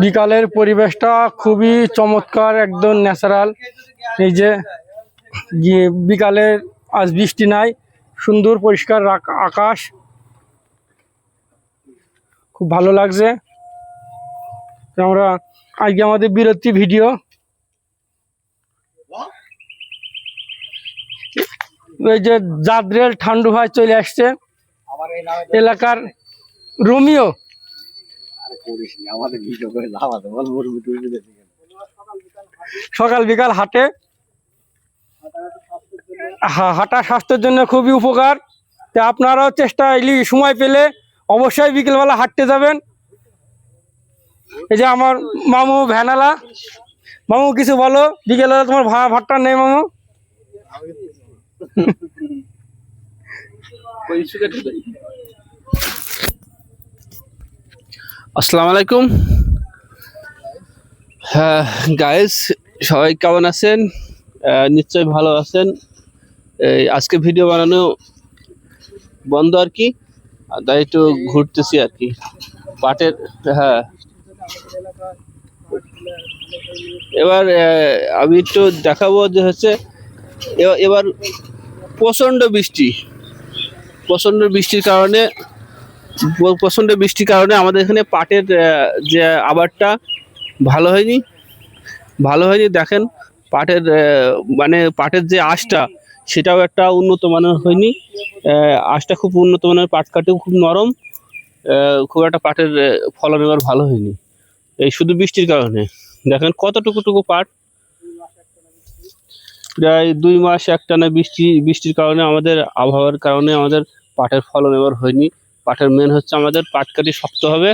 বিকালের পরিবেশটা খুবই চমৎকার, একদম ন্যাচারাল এই যে বিকালের আজ বৃষ্টি নাই, সুন্দর পরিষ্কার আক- আকাশ। খুব ভালো লাগছে। আমরা আজকে আমাদের বিরতি ভিডিও। এই যে জাদ্রেল ঠান্ডু ভাই চলে আসছে। এলাকার রোমিও। আমাদের ভিডিও করে লাভ আছে বল মুরগি টুরগি সকাল বিকাল হাঁটে। হা- হাঁটা স্বাস্থ্যের জন্য খুবই উপকার। তো আপনারাও চেষ্টা এলি সময় পেলে অবশ্যই বিকেলবেলা হাঁটতে যাবেন। এই যে আমার মামু ভ্যানালা। মামু কিছু বলো? বিকেলবেলা তোমার ভা ভাতটা নেই মামু? আসসালামু আলাইকুম। হ্যাঁ গাইস সবাই কেমন আছেন? নিশ্চয়ই ভালো আছেন। এই আজকে ভিডিও বানানো বন্ধ আর কি তাই একটু ঘুরতেছি আর কি। পাটের হ্যাঁ। এবার আমি একটু দেখাবো যে হচ্ছে এবার প্রচণ্ড বৃষ্টি। প্রচণ্ড বৃষ্টির কারণে প্রচণ্ড বৃষ্টির কারণে আমাদের এখানে পাটের যে আবারটা ভালো হয়নি। ভালো হয়নি, দেখেন পাটের মানে পাটের যে আঁশটা, সেটাও একটা উন্নত মানের হয়নি। আঁশটা খুব উন্নত মানের, পাট কাটেও খুব নরম। খুব একটা পাটের ফলন এবার ভালো হয়নি। এই শুধু বৃষ্টির কারণে। দেখেন কতটুকু টুকু পাট। প্রায় দুই মাস একটানা বৃষ্টি, বৃষ্টির কারণে আমাদের আবহাওয়ার কারণে আমাদের পাটের ফলন এবার হয়নি। পাটের মেন হচ্ছে আমাদের পাট কাটি শক্ত হবে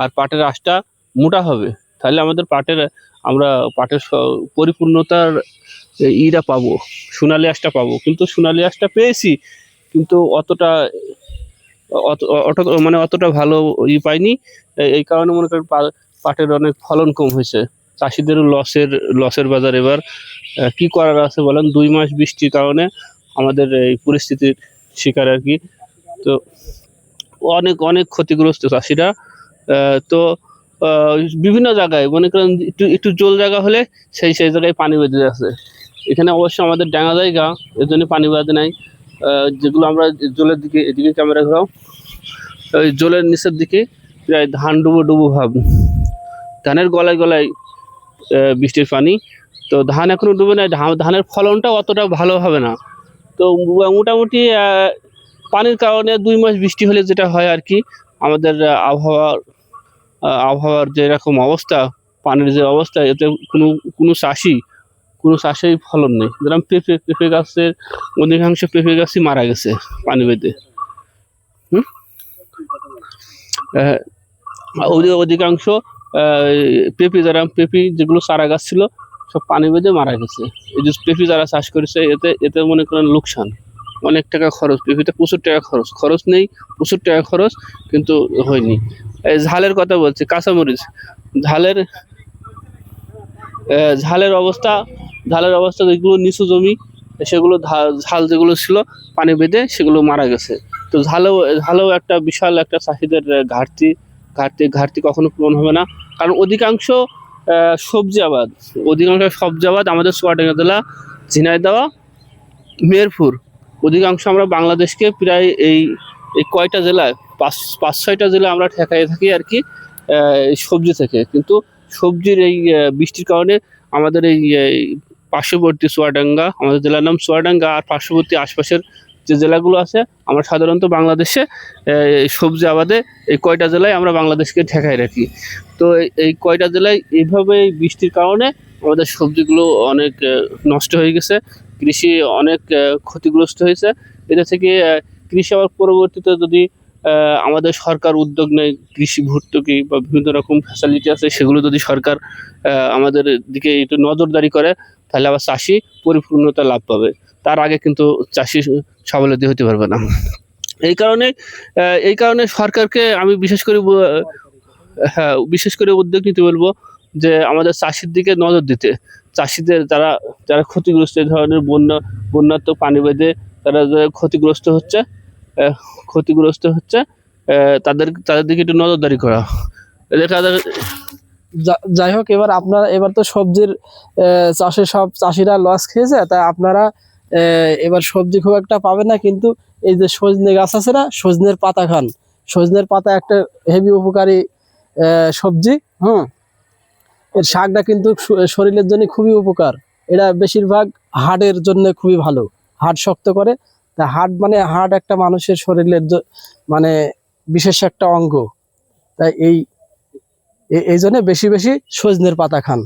আর পাটের আঁশটা মোটা হবে। তাহলে আমাদের পাটের, আমরা পাটের পরিপূর্ণতার ইটা পাবো, সোনালি আঁশটা পাবো। কিন্তু সোনালি আঁশটা পেয়েছি, কিন্তু অতটা, অত মানে অতটা ভালো ই পাইনি। এই কারণে মনে করেন পাটের অনেক ফলন কম হয়েছে। চাষিদেরও লসের লসের বাজার এবার। কি করার আছে বলেন? দুই মাস বৃষ্টির কারণে আমাদের এই পরিস্থিতির শিকার আর কি। তো অনেক অনেক ক্ষতিগ্রস্ত চাষিরা। তো বিভিন্ন জায়গায়, মনে করেন একটু একটু জল জায়গা হলে সেই সেই জায়গায় পানি বেঁধে যাচ্ছে এখানে অবশ্য আমাদের ডাঙা জায়গা, এর জন্য পানি বাঁধে নাই। যেগুলো আমরা জলের দিকে, এদিকে ক্যামেরা ঘোরাও। ওই জলের নিচের দিকে প্রায় ধান ডুবো ডুবো ভাব। ধানের গলায় গলায় বৃষ্টির পানি। তো ধান এখনও ডুবে নাই। ধানের ফলনটা অতটা ভালো হবে না। তো মোটামুটি পানির কারণে দুই মাস বৃষ্টি হলে যেটা হয় আর কি, আমাদের আবহাওয়ার আবহাওয়ার যে এরকম অবস্থা, পানির যে অবস্থা, এতে কোনো কোনো চাষি, কোনো চাষেই ফলন নেই। যেরকম পেঁপে পেঁপে গাছের অধিকাংশ পেঁপে গাছই মারা গেছে পানি বেঁধে। হুম? অধিকাংশ পেঁপে যারা, পেঁপে যেগুলো চারা গাছ ছিল, সব পানি বেঁধে মারা গেছে। এই যে পেঁপে যারা চাষ করেছে, এতে এতে মনে করেন লোকসান। অনেক টাকা খরচ পেঁপেতে প্রচুর টাকা খরচ। খরচ নেই, প্রচুর টাকা খরচ, কিন্তু হয়নি। এই ঝালের কথা বলছি, কাঁচামরিচ। ঝালের ঝালের অবস্থা ঝালের অবস্থা যেগুলো নিচু জমি, সেগুলো ঝাল যেগুলো ছিল, পানি বেঁধে সেগুলো মারা গেছে। তো ঝালেও ঝালেও একটা বিশাল একটা চাষিদের ঘাটতি ঘাটতি ঘাটতি কখনো পূরণ হবে না। কারণ অধিকাংশ সবজি আবাদ, অধিকাংশ সবজি আবাদ আমাদের চুয়াডাঙ্গা জেলা, ঝিনাইদহ, মেরপুর। অধিকাংশ আমরা বাংলাদেশকে প্রায় এই এই কয়টা জেলায়, পাঁচ পাঁচ, ছয়টা জেলা আমরা ঠেকাই থাকি আর কি সবজি থেকে। কিন্তু সবজির এই বৃষ্টির কারণে আমাদের এই পার্শ্ববর্তী চুয়াডাঙ্গা, আমাদের জেলার নাম চুয়াডাঙ্গা আর পার্শ্ববর্তী আশপাশের যে জেলাগুলো আছে, আমরা সাধারণত বাংলাদেশে সবজি আবাদে এই কয়টা জেলায় আমরা বাংলাদেশকে ঠেকাই রাখি। তো এই- কয়টা জেলায় এইভাবে এই বৃষ্টির কারণে আমাদের সবজিগুলো অনেক নষ্ট হয়ে গেছে। কৃষি অনেক ক্ষতিগ্রস্ত হয়েছে। এটা থেকে কৃষি আবার পরবর্তীতে যদি আমাদের সরকার উদ্যোগ নেয়, কৃষি ভর্তুকি বা বিভিন্ন রকম ফ্যাসিলিটি আছে, সেগুলো যদি সরকার আমাদের দিকে একটু নজরদারি করে, তাহলে আবার চাষি পরিপূর্ণতা লাভ পাবে। তার আগে কিন্তু চাষি স্বাবলম্বী হতে পারবে না। এই কারণে এই কারণে সরকারকে আমি বিশেষ করে হ্যাঁ বিশেষ করে উদ্যোগ নিতে বলব যে আমাদের চাষির দিকে নজর দিতে। চাষিদের যারা যারা ক্ষতিগ্রস্ত এই ধরনের বন্যা বন্যার তো পানি বেঁধে তারা ক্ষতিগ্রস্ত হচ্ছে ক্ষতিগ্রস্ত হচ্ছে তাদের তাদের দিকে একটু নজরদারি করা। যায় যাই হোক, এবার আপনার, এবার তো সবজির চাষে সব চাষিরা লস খেয়েছে তাই আপনারা এবার সবজি খুব একটা পাবেন না, কিন্তু এই যে সজনে গাছ আছে না, সজনের পাতা খান। সজনের পাতা একটা হেভি উপকারী সবজি, হুম? এর শাকটা কিন্তু শরীরের জন্য খুবই উপকার। এটা বেশিরভাগ হাড়ের জন্য খুবই ভালো। হাড় শক্ত করে। তা হাড় মানে হাড় একটা মানুষের শরীরের মানে বিশেষ একটা অঙ্গ। তাই এই এই জন্য বেশি বেশি সজনের পাতা খান।